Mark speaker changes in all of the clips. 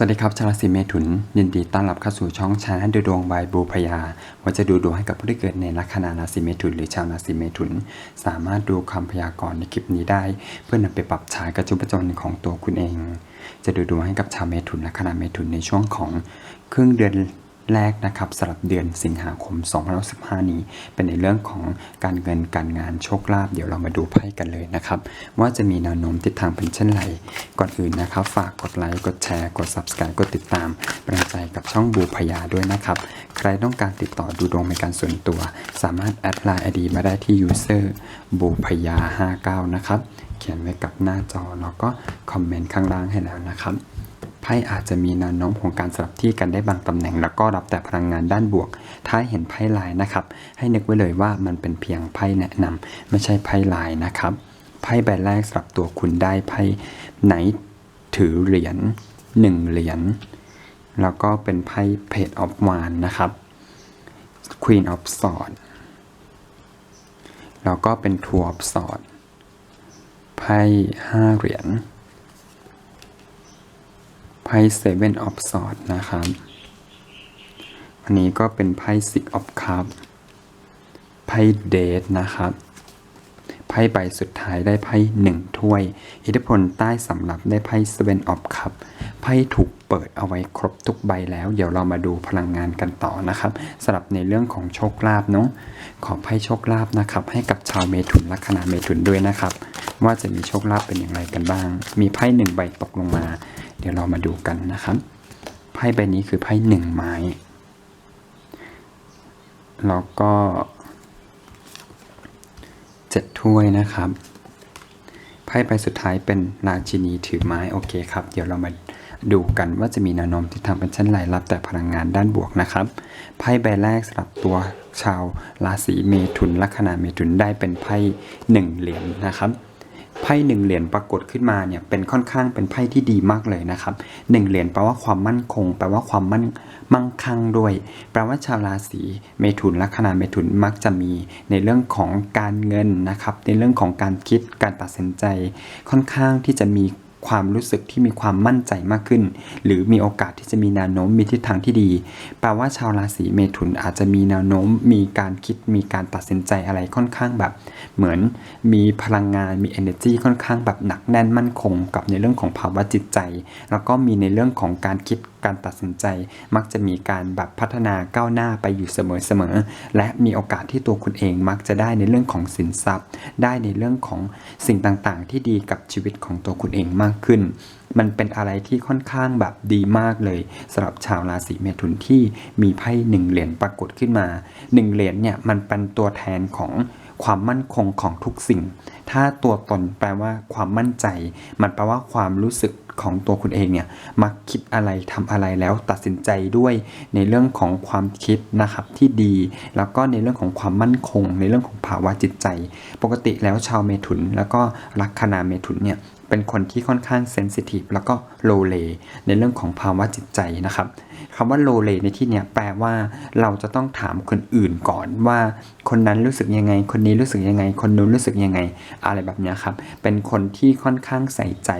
Speaker 1: สวัสดีครับชาวราศีเมถุน ยินดีต้อนรับเข้าสู่ช่องชาแนลดูดวงบายบูพยาว่าจะดูดวงให้กับผู้ที่เกิดในลัคนาราศีเมถุน หรือชาวราศีเมถุน สามารถดูคำพยากรณ์ในคลิปนี้ได้ เพื่อนำไปปรับใช้กับจุประจนของตัวคุณเอง จะดูดวงให้กับชาวเมถุนลัคนาเมถุนในช่วงของครึ่งเดือน แรกนะครับสำหรับเดือนสิงหาคม2015นี้ เป็นในเรื่องของการเงินการงานโชคลาภเดี๋ยวเรามาดูไพ่กันเลยนะครับ ว่าจะมีแนวโน้มทิศทางเป็นเช่นไร ก่อนอื่นนะครับ ฝากกดไลค์กดแชร์กด Subscribe กดติดตามเป็นกำลังใจกับช่องบูพยาด้วยนะครับ ใครต้องการติดต่อดูดวงเป็นการส่วนตัว สามารถแอดไลน์ ID มาได้ที่ user บูพยา59นะครับเขียนไว้กับหน้าจอแล้วก็คอมเมนต์ข้างล่างให้แล้วนะครับ ไพ่อาจจะมีแนวโน้มของการสลับที่กันได้บางตำแหน่ง แล้วก็รับแต่พลังงานด้านบวก ถ้าเห็นไพ่ลายนะครับ ให้นึกไว้เลยว่ามันเป็นเพียงไพ่แนะนำไม่ใช่ไพ่ลายนะครับไพ่ใบแรกสำหรับตัวคุณได้ไพ่ไหนถือเหรียญหนึ่งเหรียญแล้วก็เป็นไพ่ Page of Wands นะครับ Queen of Swords แล้วก็เป็น Two of Swords ไพ่ห้าเหรียญ ไพ่ Seven of Swords นะครับ อันนี้ก็เป็นไพ่ Six of Cups ไพ่ Date นะครับ ไพ่ใบสุดท้ายได้ไพ่หนึ่งถ้วย อิทธิพลใต้สำรับได้ไพ่ Seven of Cup ไพ่ถูกเปิดเอาไว้ครบทุกใบแล้ว เดี๋ยวเรามาดูพลังงานกันต่อนะครับสำหรับในเรื่องของโชคลาภเนาะขอไพ่โชคลาภนะครับ ให้กับชาวเมถุนลัคนาเมถุนด้วยนะครับ ว่าจะมีโชคลาภเป็นอย่างไรกันบ้าง มีไพ่หนึ่งใบตกลงมา เดี๋ยวเรามาดูกันนะครับ ไพ่ใบนี้คือไพ่หนึ่งไม้ แล้วก็เจ็ดถ้วยนะครับไพ่ใบสุดท้ายเป็นราชินีถือไม้โอเคครับ เดี๋ยวเรามาดูกันว่าจะมีแนวโน้มที่ทำเป็นเช่นไรรับแต่พลังงานด้านบวกนะครับไพ่ใบแรกสำหรับตัวชาวราศีเมถุนลัคนาเมถุนได้เป็นไพ่หนึ่งเหรียญนะครับ ไพ่หนึ่งเหรียญปรากฏขึ้นมาเนี่ยเป็นค่อนข้างเป็นไพ่ที่ดีมากเลยนะครับหนึ่งเหรียญแปลว่าความมั่นคง แปลว่าความมั่นมั่งคั่งด้วย แปลว่าชาวราศีเมถุนลัคนาเมถุนมักจะมีในเรื่องของการเงินนะครับ ในเรื่องของการคิดการตัดสินใจ ค่อนข้างที่จะมี ความรู้สึกที่มีความมั่นใจมากขึ้น หรือมีโอกาสที่จะมีแนวโน้มมีทิศทางที่ดี แปลว่าชาวราศีเมถุนอาจจะมีแนวโน้ม มีการคิดมีการตัดสินใจอะไรค่อนข้างแบบ เหมือนมีพลังงานมี energy ค่อนข้างแบบหนักแน่นมั่นคง กับในเรื่องของภาวะจิตใจ แล้วก็มีในเรื่องของการคิดการตัดสินใจมักจะมีการแบบพัฒนาก้าวหน้าไปอยู่เสมอๆ และมีโอกาสที่ตัวคุณเองมักจะได้ในเรื่องของสินทรัพย์ ได้ในเรื่องของสิ่งต่างๆ ที่ดีกับชีวิตของตัวคุณเองมากขึ้น มันเป็นอะไรที่ค่อนข้างแบบดีมากเลยสำหรับชาวราศีเมถุนที่มีไพ่หนึ่งเหรียญปรากฏขึ้นมาหนึ่งเหรียญเนี่ยมันเป็นตัวแทนของความมั่นคงของทุกสิ่ง ถ้าตัวตนแปลว่าความมั่นใจ มันแปลว่าความรู้สึก ของตัวคุณเองเนี่ยมักคิดอะไรทำอะไรแล้วตัดสินใจด้วยในเรื่องของความคิดนะครับที่ดี แล้วก็ในเรื่องของความมั่นคง ในเรื่องของภาวะจิตใจ ปกติแล้วชาวเมถุน แล้วก็ลัคนาเมถุนเนี่ยเป็นคนที่ค่อนข้างเซนซิทีฟแล้วก็โลเลในเรื่องของภาวะจิตใจนะครับ คำว่าโลเลในที่เนี้ยแปลว่าเราจะต้องถามคนอื่นก่อนว่าคนนั้นรู้สึกยังไง คนนี้รู้สึกยังไง คนนู้นรู้สึกยังไง อะไรแบบเนี้ยครับ เป็นคนที่ค่อนข้างใส่ใจ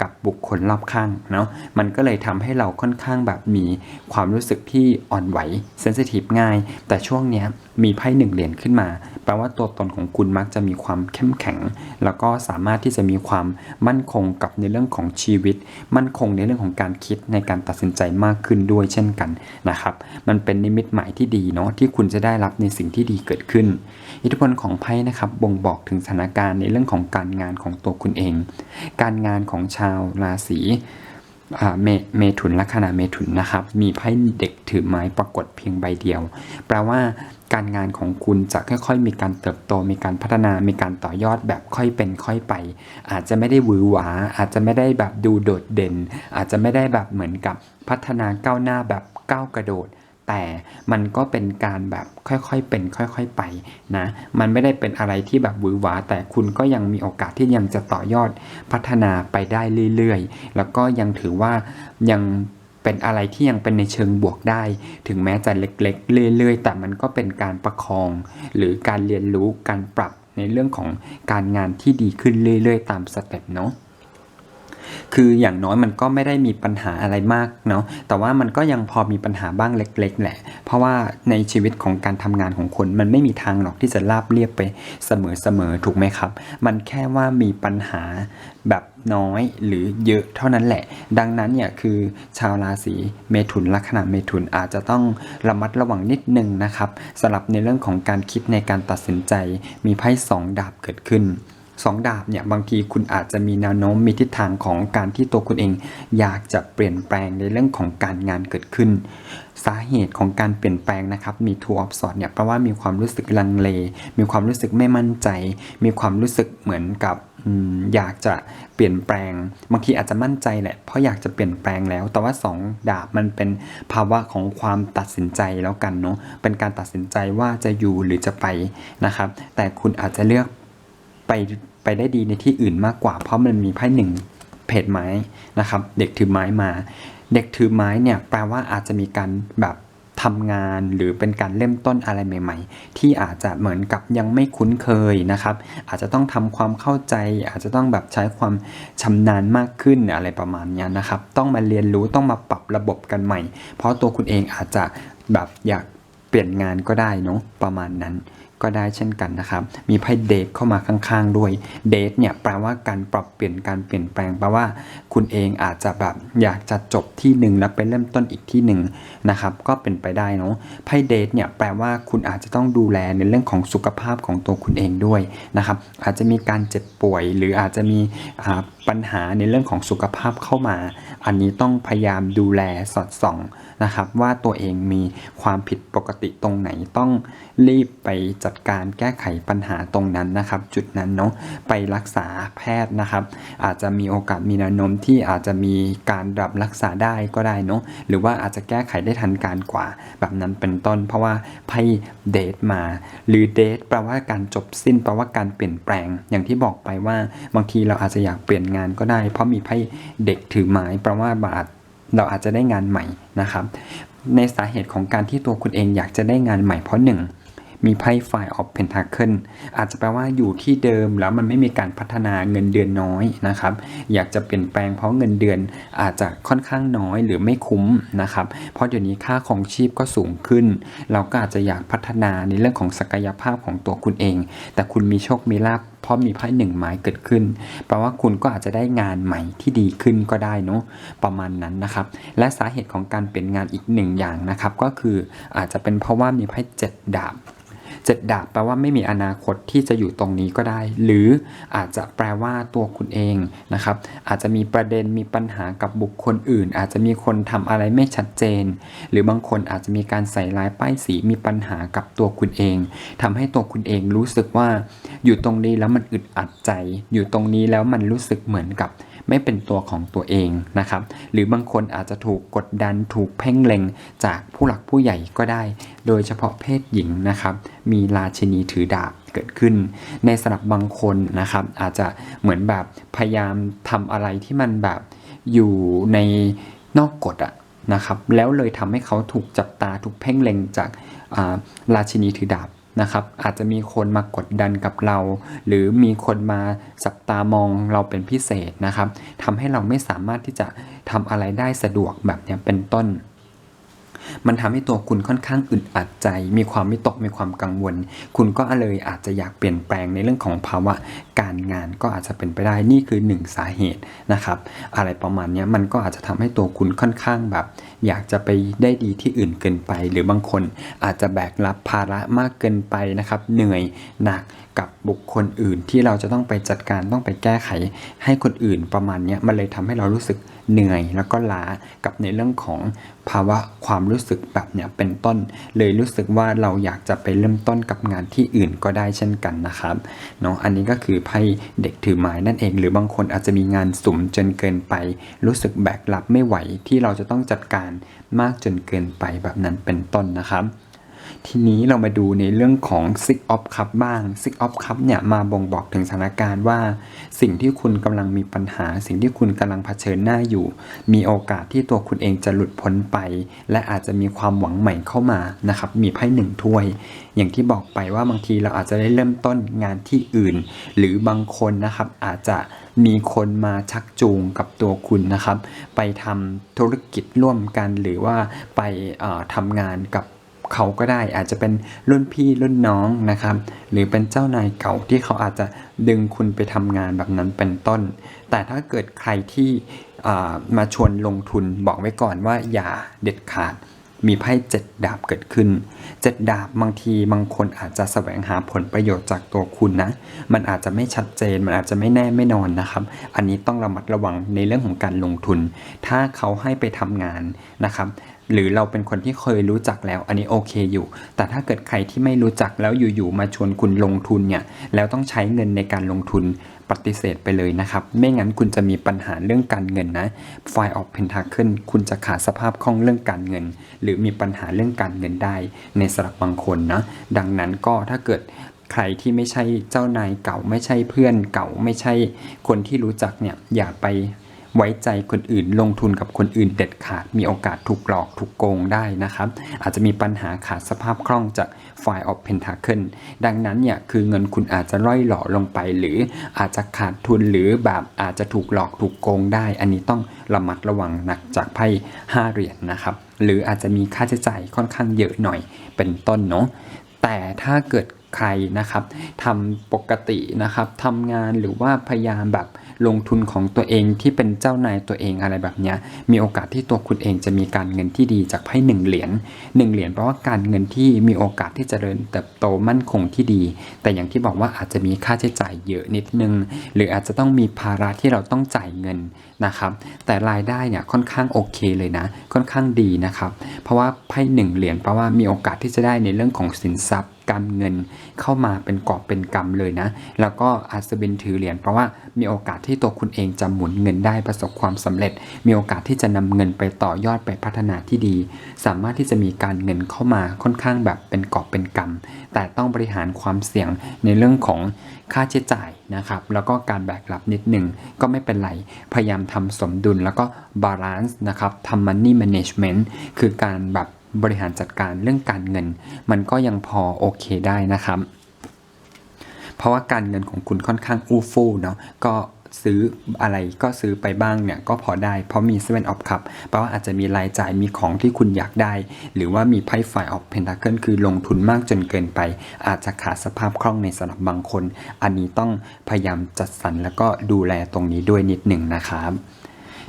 Speaker 1: กับบุคคลรอบข้างเนาะมันก็เลยทำให้เราค่อนข้างแบบมีความรู้สึกที่อ่อนไหวเซนซิทีฟง่าย แต่ช่วงเนี้ยมีไพ่หนึ่งเหรียญขึ้นมา แปลว่าตัวตนของคุณมักจะมีความเข้มแข็ง แล้วก็สามารถที่จะมีความมั่นคงกับในเรื่องของชีวิต มั่นคงในเรื่องของการคิดในการตัดสินใจมากขึ้นด้วยเช่นกันนะครับ มันเป็นนิมิตหมายที่ดีเนาะที่คุณจะได้รับในสิ่งที่ดีเกิดขึ้น อิทธิพลของไพ่นะครับบ่งบอกถึงสถานการณ์ในเรื่องของการงานของตัวคุณเอง การงานของชาวราศี เมเมถุนลัคนาเมถุนนะครับ มีไพ่เด็กถือไม้ปรากฏเพียงใบเดียว แปลว่าการงานของคุณจะค่อยๆ มีการเติบโต มีการพัฒนา มีการต่อยอดแบบค่อยเป็นค่อยไป อาจจะไม่ได้หวือหวา อาจจะไม่ได้แบบดูโดดเด่น อาจจะไม่ได้แบบเหมือนกับพัฒนาก้าวหน้าแบบก้าวกระโดด แต่มันก็เป็นการแบบค่อยๆเป็น ค่อยๆไปนะ มันไม่ได้เป็นอะไรที่แบบหวือหวา แต่คุณก็ยังมีโอกาสที่ยังจะต่อยอดพัฒนาไปได้เรื่อยๆ แล้วก็ยังถือว่ายังเป็นอะไรที่ยังเป็นในเชิงบวกได้ ถึงแม้จะเล็ก ๆ เรื่อยๆ แต่มันก็เป็นการประคอง หรือการเรียนรู้การปรับในเรื่องของการงานที่ดีขึ้นเรื่อยๆ ตามสเต็ปเนาะ คืออย่างน้อยมันก็ไม่ได้มีปัญหาอะไรมากเนาะแต่ว่ามันก็ยังพอมีปัญหาบ้างเล็ก ๆ แหละ เพราะว่าในชีวิตของการทำงานของคนมันไม่มีทางหรอกที่จะราบเรียบไปเสมอๆถูกไหมครับ มันแค่ว่ามีปัญหาแบบน้อยหรือเยอะเท่านั้นแหละ ดังนั้นเนี่ยคือชาวราศีเมถุนลัคนาเมถุนอาจจะต้องระมัดระวังนิดนึงนะครับสำหรับในเรื่องของการคิดในการตัดสินใจมีไพ่สองดาบเกิดขึ้น สองดาบเนี่ยบางทีคุณอาจจะมีแนวโน้มมีทิศทางของการที่ตัวคุณเอง อยากจะเปลี่ยนแปลงในเรื่องของการงานเกิดขึ้น สาเหตุของการเปลี่ยนแปลงนะครับมี two of swords เนี่ยแปลว่ามีความรู้สึกลังเล มีความรู้สึกไม่มั่นใจ มีความรู้สึกเหมือนกับอืมอยากจะเปลี่ยนแปลง บางทีอาจจะมั่นใจแหละเพราะอยากจะเปลี่ยนแปลงแล้ว แต่ว่าสองดาบมันเป็นภาวะของความตัดสินใจแล้วกันเนาะเป็นการตัดสินใจว่าจะอยู่หรือจะไปนะครับ แต่คุณอาจจะเลือก ไปไปได้ดีในที่อื่นมากกว่า เพราะมันมีไพ่หนึ่งเพจไม้นะครับ เด็กถือไม้มา เด็กถือไม้เนี่ยแปลว่าอาจจะมีการแบบทำงานหรือเป็นการเริ่มต้นอะไรใหม่ ๆ ที่อาจจะเหมือนกับยังไม่คุ้นเคยนะครับ อาจจะต้องทำความเข้าใจ อาจจะต้องแบบใช้ความชำนาญมากขึ้นอะไรประมาณนี้นะครับ ต้องมาเรียนรู้ต้องมาปรับระบบกันใหม่ เพราะตัวคุณเองอาจจะแบบอยากเปลี่ยนงานก็ได้เนาะประมาณนั้น ก็ได้เช่นกันนะครับ มีไพ่เดทเข้ามาข้างๆด้วยเดทเนี่ยแปลว่าการปรับเปลี่ยนการเปลี่ยนแปลงแปลว่า คุณเองอาจจะแบบอยากจะจบที่หนึ่งแล้วไปเริ่มต้นอีกที่หนึ่งนะครับก็เป็นไปได้เนาะไพ่เดทเนี่ยแปลว่าคุณอาจจะต้องดูแลในเรื่องของสุขภาพของตัวคุณเองด้วยนะครับอาจจะมีการเจ็บป่วยหรืออาจจะมีอ่า ปัญหาในเรื่องของสุขภาพเข้ามา อันนี้ต้องพยายามดูแลสอดส่องนะครับ ว่าตัวเองมีความผิดปกติตรงไหนต้องรีบไปจัดการแก้ไขปัญหาตรงนั้นนะครับ จุดนั้นเนาะไปรักษาแพทย์นะครับ อาจจะมีโอกาสมีแนวโน้มที่อาจจะมีการรับรักษาได้ก็ได้เนาะหรือว่าอาจจะแก้ไขได้ทันการกว่า แบบนั้นเป็นต้น เพราะว่าไพ่เดทมา หรือเดทแปลว่าการจบสิ้นแปลว่าการเปลี่ยนแปลงอย่างที่บอกไปว่าบางทีเราอาจจะอยากเปลี่ยนงานก็ได้ เพราะมีไพ่เด็กถือไม้แปลว่าบาทเราอาจจะได้งานใหม่นะครับ ในสาเหตุของการที่ตัวคุณเองอยากจะได้งานใหม่เพราะหนึ่งมีไพ่ Five of Pentacle อาจจะแปลว่าอยู่ที่เดิมแล้วมันไม่มีการพัฒนาเงินเดือนน้อยนะครับ อยากจะเปลี่ยนแปลงเพราะเงินเดือนอาจจะค่อนข้างน้อยหรือไม่คุ้มนะครับ เพราะเดี๋ยวนี้ค่าของชีพก็สูงขึ้น เราก็อาจจะอยากพัฒนาในเรื่องของศักยภาพของตัวคุณเอง แต่คุณมีโชคมีลาภ เพราะมีไพ่หนึ่งไม้เกิดขึ้น แปลว่าคุณก็อาจจะได้งานใหม่ที่ดีขึ้นก็ได้เนาะประมาณนั้นนะครับ และสาเหตุของการเปลี่ยนงานอีกหนึ่งอย่างนะครับ ก็คืออาจจะเป็นเพราะว่ามีไพ่เจ็ดดาบ เจ็ดดาบแปลว่าไม่มีอนาคตที่จะอยู่ตรงนี้ก็ได้ หรืออาจจะแปลว่าตัวคุณเองนะครับอาจจะมีประเด็นมีปัญหากับบุคคลอื่น อาจจะมีคนทำอะไรไม่ชัดเจน หรือบางคนอาจจะมีการใส่ลายป้ายสีมีปัญหากับตัวคุณเองทำให้ตัวคุณเองรู้สึกว่า อยู่ตรงนี้แล้วมันอึดอัดใจ อยู่ตรงนี้แล้วมันรู้สึกเหมือนกับ ไม่เป็นตัวของตัวเองนะครับ หรือบางคนอาจจะถูกกดดันถูกเพ่งเล็งจากผู้หลักผู้ใหญ่ก็ได้ โดยเฉพาะเพศหญิงนะครับ มีราชินีถือดาบเกิดขึ้น ในสำหรับบางคนนะครับ อาจจะเหมือนแบบพยายามทำอะไรที่มันแบบอยู่ในนอกกฎอะนะครับ แล้วเลยทำให้เขาถูกจับตาถูกเพ่งเล็งจาการาชินีถือดาบ นะครับอาจจะมีคนมากดดันกับเรา หรือมีคนมาจับตามองเราเป็นพิเศษนะครับทำให้เราไม่สามารถที่จะทำอะไรได้สะดวกแบบนี้เป็นต้น มันทำให้ตัวคุณค่อนข้างอึดอัดใจ มีความวิตกมีความกังวล คุณก็เลยอาจจะอยากเปลี่ยนแปลงในเรื่องของภาวะการงานก็อาจจะเป็นไปได้นี่คือหนึ่งสาเหตุนะครับ อะไรประมาณนี้มันก็อาจจะทำให้ตัวคุณค่อนข้างแบบอยากจะไปได้ดีที่อื่นเกินไป หรือบางคนอาจจะแบกรับภาระมากเกินไปนะครับ เหนื่อยหนักกับบุคคลอื่นที่เราจะต้องไปจัดการต้องไปแก้ไขให้คนอื่นประมาณนี้มันเลยทำให้เรารู้สึกเหนื่อยแล้วก็ล้ากับในเรื่องของภาวะความรู้สึกแบบเนี้ยเป็นต้น เลยรู้สึกว่าเราอยากจะไปเริ่มต้นกับงานที่อื่นก็ได้เช่นกันนะครับเนาะอันนี้ก็คือไพ่เด็กถือไม้นั่นเอง หรือบางคนอาจจะมีงานสุ่มจนเกินไป รู้สึกแบกรับไม่ไหวที่เราจะต้องจัดการมากจนเกินไปแบบนั้นเป็นต้นนะครับ ทีนี้เรามาดูในเรื่องของ Six of Cup บ้าง Six of Cup เนี่ยมาบ่งบอกถึงสถานการณ์ว่า สิ่งที่คุณกำลังมีปัญหา สิ่งที่คุณกำลังเผชิญหน้าอยู่ มีโอกาสที่ตัวคุณเองจะหลุดพ้นไป และอาจจะมีความหวังใหม่เข้ามานะครับ มีไพ่หนึ่งถ้วย อย่างที่บอกไปว่าบางทีเราอาจจะได้เริ่มต้นงานที่อื่น หรือบางคนนะครับอาจจะมีคนมาชักจูงกับตัวคุณนะครับ ไปทำธุรกิจร่วมกันหรือว่าไปทำงานกับ เขาก็ได้ อาจจะเป็นรุ่นพี่รุ่นน้องนะครับ หรือเป็นเจ้านายเก่าที่เขาอาจจะดึงคุณไปทำงานแบบนั้นเป็นต้น แต่ถ้าเกิดใครที่มาชวนลงทุนบอกไว้ก่อนว่าอย่าเด็ดขาดมีไพ่เจ็ดดาบเกิดขึ้นเจ็ดดาบบางทีบางคนอาจจะแสวงหาผลประโยชน์จากตัวคุณนะ มันอาจจะไม่ชัดเจน มันอาจจะไม่แน่ไม่นอนนะครับ อันนี้ต้องระมัดระวังในเรื่องของการลงทุน ถ้าเขาให้ไปทำงานนะครับหรือเราเป็นคนที่เคยรู้จักแล้ว อันนี้โอเคอยู่ แต่ถ้าเกิดใครที่ไม่รู้จักแล้วอยู่ๆมาชวนคุณลงทุนเนี่ยแล้วต้องใช้เงินในการลงทุนปฏิเสธไปเลยนะครับ ไม่งั้นคุณจะมีปัญหาเรื่องการเงินนะไฟออกเพนทาเคิลคุณจะขาดสภาพคล่องเรื่องการเงิน หรือมีปัญหาเรื่องการเงินได้ในสำหรับบางคนนะดังนั้นก็ถ้าเกิดใครที่ไม่ใช่เจ้านายเก่าไม่ใช่เพื่อนเก่าไม่ใช่คนที่รู้จักเนี่ยอย่าไป ไว้ใจคนอื่นลงทุนกับคนอื่นเด็ดขาด มีโอกาสถูกหลอกถูกโกงได้นะครับ อาจจะมีปัญหาขาดสภาพคล่องจากไฟออฟเพนทาเคิลดังนั้นเนี่ยคือเงินคุณอาจจะร่อยหล่อลงไป หรืออาจจะขาดทุนหรือแบบอาจจะถูกหลอกถูกโกงได้ อันนี้ต้องระมัดระวังหนักจากไพ่ห้าเหรียญนนะครับหรืออาจจะมีค่าใช้จ่ายค่อนข้างเยอะหน่อยเป็นต้นเนาะแต่ถ้าเกิด ใครนะครับทำปกตินะครับทำงานหรือว่าพยายามแบบลงทุนของตัวเองที่เป็นเจ้านายตัวเองอะไรแบบนี้มีโอกาสที่ตัวคุณเองจะมีการเงินที่ดีจากไพ่หนึ่งเหรียญหนึ่งเหรียญแปลว่าการเงินที่มีโอกาสที่จะเริญเติบโตมั่นคงที่ดี แต่อย่างที่บอกว่าอาจจะมีค่าใช้จ่ายเยอะนิดนึง หรืออาจจะต้องมีภาระที่เราต้องจ่ายเงินนะครับ แต่รายได้เนี่ยค่อนข้างโอเคเลยนะ ค่อนข้างดีนะครับ เพราะว่าไพ่หนึ่งเหรียญแปลว่ามีโอกาสที่จะได้ในเรื่องของสินทรัพย์ การเงินเข้ามาเป็นกอบเป็นกำเลยนะ แล้วก็อาศบินถือเหรียญเพราะว่ามีโอกาสที่ตัวคุณเองจะหมุนเงินได้ประสบความสำเร็จ มีโอกาสที่จะนำเงินไปต่อยอดไปพัฒนาที่ดี สามารถที่จะมีการเงินเข้ามาค่อนข้างแบบเป็นกอบเป็นกำแต่ต้องบริหารความเสี่ยงในเรื่องของค่าใช้จ่ายนะครับ แล้วก็การแบกรับนิดหนึ่งก็ไม่เป็นไร พยายามทำสมดุลแล้วก็บาลานซ์นะครับทำ money management คือการแบบ บริหารจัดการเรื่องการเงิน มันก็ยังพอโอเคได้นะครับ เพราะว่าการเงินของคุณค่อนข้างอู้ฟู่เนาะก็ซื้ออะไรก็ซื้อไปบ้างเนี่ยก็พอได้เพราะมี Seven of Cup แปลว่าอาจจะมีรายจ่ายมีของที่คุณอยากได้ หรือว่ามีไพ่ไฟออฟเพนทาเคิลคือลงทุนมากจนเกินไป อาจจะขาดสภาพคล่องในสำหรับบางคน อันนี้ต้องพยายามจัดสรรแล้วก็ดูแลตรงนี้ด้วยนิดหนึ่งนะครับ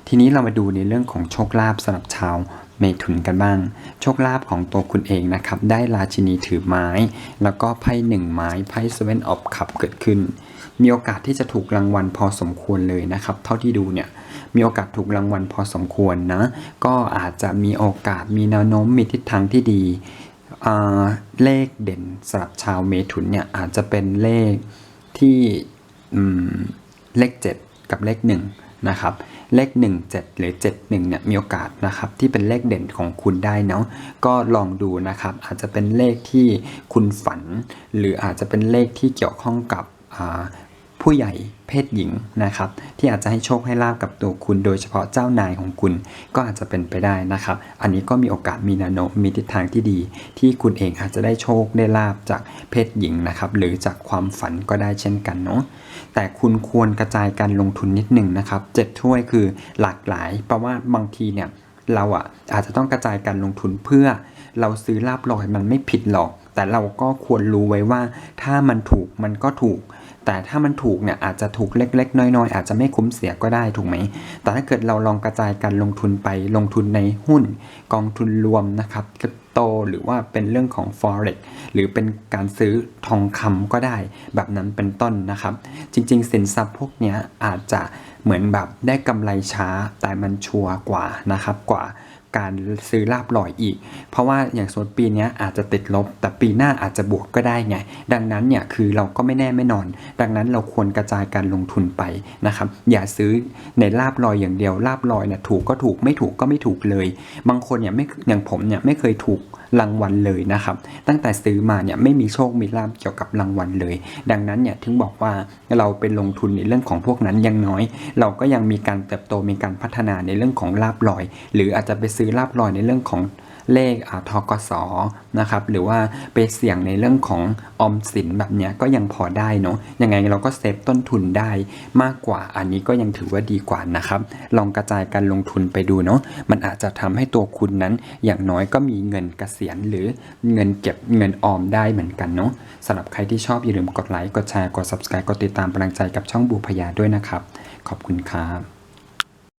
Speaker 1: ทีนี้เรามาดูในเรื่องของโชคลาภสำหรับชาวเมถุนกันบ้าง โชคลาภของตัวคุณเองนะครับ ได้ราชินีถือไม้ แล้วก็ไพ่หนึ่งไม้ไพ่เซเว่นออฟคัพเกิดขึ้น มีโอกาสที่จะถูกรางวัลพอสมควรเลยนะครับ เท่าที่ดูเนี่ยมีโอกาสถูกรางวัลพอสมควรนะ ก็อาจจะมีโอกาสมีแนวโน้มมีทิศทางที่ดี เลขเด่นสำหรับชาวเมถุนเนี่ยอาจจะเป็นเลขที่อืมเลข 7 กับเลข 1 นะครับ เลข 1 7 หรือ 71เนี่ยมีโอกาสนะครับที่เป็นเลขเด่นของคุณได้เนาะก็ลองดูนะครับ อาจจะเป็นเลขที่คุณฝัน หรืออาจจะเป็นเลขที่เกี่ยวข้องกับ ผู้ใหญ่เพศหญิงนะครับ ที่อาจจะให้โชคให้ลาบกับตัวคุณโดยเฉพาะเจ้านายของคุณ ก็อาจจะเป็นไปได้นะครับ อันนี้ก็มีโอกาสมีแนวโน้มมีทิศทางที่ดี ที่คุณเองอาจจะได้โชคได้ลาบจากเพศหญิงนะครับ หรือจากความฝันก็ได้เช่นกันเนาะแต่คุณควรกระจายการลงทุนนิดหนึ่งนะครับเจ็ดถ้วยคือหลากหลายเพราะว่าบางทีเนี่ยเราอะอาจจะต้องกระจายการลงทุนเพื่อเราซื้อลาบลอยมันไม่ผิดหรอก แต่เราก็ควรรู้ไว้ว่าถ้ามันถูกมันก็ถูก แต่ถ้ามันถูกเนี่ยอาจจะถูกเล็ก ๆ น้อย ๆ อาจจะไม่คุ้มเสียก็ได้ถูกไหม แต่ถ้าเกิดเราลองกระจายการลงทุนไปลงทุนในหุ้น กองทุนรวมนะครับคริปโตหรือว่าเป็นเรื่องของ forex หรือเป็นการซื้อทองคำก็ได้ แบบนั้นเป็นต้นนะครับ จริง ๆ สินทรัพย์พวกนี้อาจจะเหมือนแบบได้กำไรช้าแต่มันชัวร์กว่านะครับกว่า การซื้อลาบลอยอีก เพราะว่าอย่างสมมติปีนี้อาจจะติดลบ แต่ปีหน้าอาจจะบวกก็ได้ไง ดังนั้นเนี่ยคือเราก็ไม่แน่ไม่นอน ดังนั้นเราควรกระจายการลงทุนไปนะครับ อย่าซื้อในลาบลอยอย่างเดียวลาบลอยเนี่ยถูกก็ถูกไม่ถูกก็ไม่ถูกเลย บางคนเนี่ยไม่อย่างผมเนี่ยไม่เคยถูก รางวัลเลยนะครับ ตั้งแต่ซื้อมาเนี่ยไม่มีโชคมีลาบเกี่ยวกับรางวัลเลย ดังนั้นเนี่ยถึงบอกว่าเราเป็นลงทุนในเรื่องของพวกนั้นยังน้อย เราก็ยังมีการเติบโตมีการพัฒนาในเรื่องของลาบลอย หรืออาจจะไปซื้อลาบลอยในเรื่องของ เลขทกสนะครับหรือว่าไปเสี่ยงในเรื่องของออมสินแบบเนี้ยก็ยังพอได้เนาะยังไงเราก็เซฟต้นทุนได้มากกว่าอันนี้ก็ยังถือว่าดีกว่านะครับ ลองกระจายการลงทุนไปดูเนาะมันอาจจะทำให้ตัวคุณนั้น อย่างน้อยก็มีเงินเกษียณหรือเงินเก็บเงินออมได้เหมือนกันเนาะสำหรับใครที่ชอบอย่าลืมกดไลค์กดแชร์กด subscribe กดติดตามกำลังใจกับช่องบูพยาด้วยนะครับ ขอบคุณครับ